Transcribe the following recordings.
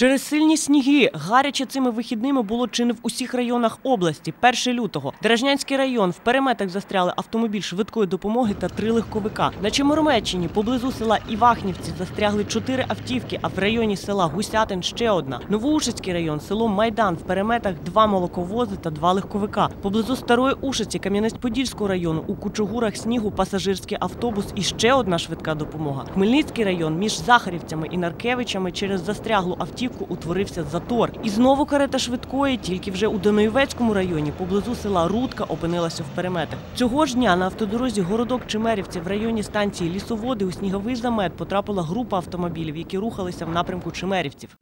Через сильні сніги гаряче цими вихідними було чи не в усіх районах області. 1 лютого Дережнянський район в переметах застряли автомобіль швидкої допомоги та три легковика. На Чеморомеччині поблизу села Івахнівці застрягли чотири автівки, а в районі села Гусятин ще одна. Новоушицький район, село Майдан в переметах два молоковози та два легковика. Поблизу Старої Ушиці Кам'янець-Подільського району у Кучугурах снігу пасажирський автобус і ще одна швидка допомога. Хмельницький район між Захарівцями і Наркевичами через застряглу автівку утворився затор. І знову карета швидкої, тільки вже у Доноєвецькому районі, поблизу села Рудка, опинилася в переметах. Цього ж дня на автодорозі городок Чимерівці в районі станції Лісоводи у сніговий замет потрапила група автомобілів, які рухалися в напрямку Чемерівців.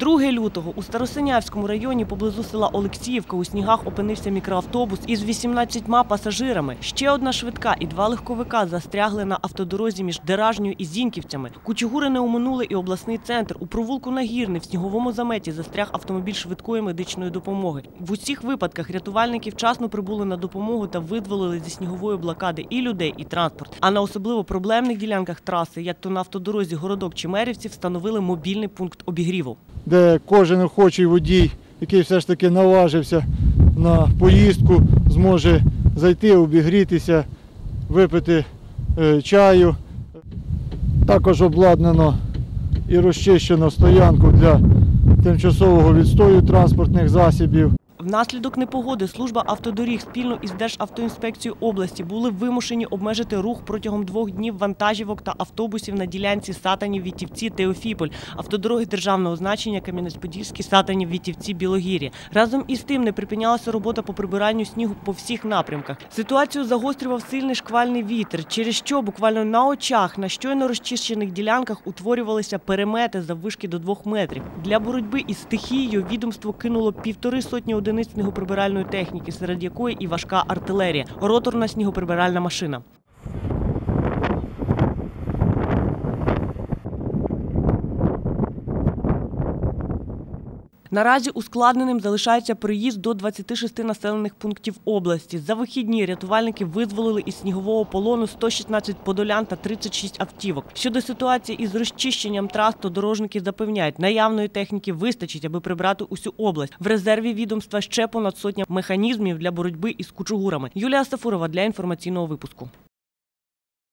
2 лютого у Старосинявському районі поблизу села Олексіївка у снігах опинився мікроавтобус із 18 пасажирами. Ще одна швидка і два легковика застрягли на автодорозі між Деражньою і Зіньківцями. Кучугури не оминули і обласний центр. У провулку Нагірний в сніговому заметі застряг автомобіль швидкої медичної допомоги. В усіх випадках рятувальники вчасно прибули на допомогу та видволили зі снігової блокади і людей, і транспорт. А на особливо проблемних ділянках траси, як то на автодорозі городок Чемерівці, встановили мобільний пункт обігріву. Де кожен охочий водій, який все ж таки наважився на поїздку, зможе зайти, обігрітися, випити е, чаю. Також обладнано і розчищено стоянку для тимчасового відстою транспортних засобів. Внаслідок непогоди служба автодоріг спільно із Державтоінспекцією області були вимушені обмежити рух протягом двох днів вантажівок та автобусів на ділянці Сатанів, Вітівці, Теофіполь, автодороги державного значення Кам'янець-Подільський, Сатанів, Вітівці, Білогір'я. Разом із тим не припинялася робота по прибиранню снігу по всіх напрямках. Ситуацію загострював сильний шквальний вітер, через що буквально на очах на щойно розчищених ділянках утворювалися перемети заввишки до двох метрів. Для боротьби із стихією відомство кинуло півтори сотні снігоприбиральної техніки, серед якої і важка артилерія, роторна снігоприбиральна машина. Наразі ускладненим залишається приїзд до 26 населених пунктів області. За вихідні рятувальники визволили із снігового полону 116 подолян та 36 автівок. Щодо ситуації із розчищенням трас, то дорожники запевняють, наявної техніки вистачить, аби прибрати усю область. В резерві відомства ще понад сотня механізмів для боротьби із кучугурами. Юлія Сафурова для інформаційного випуску.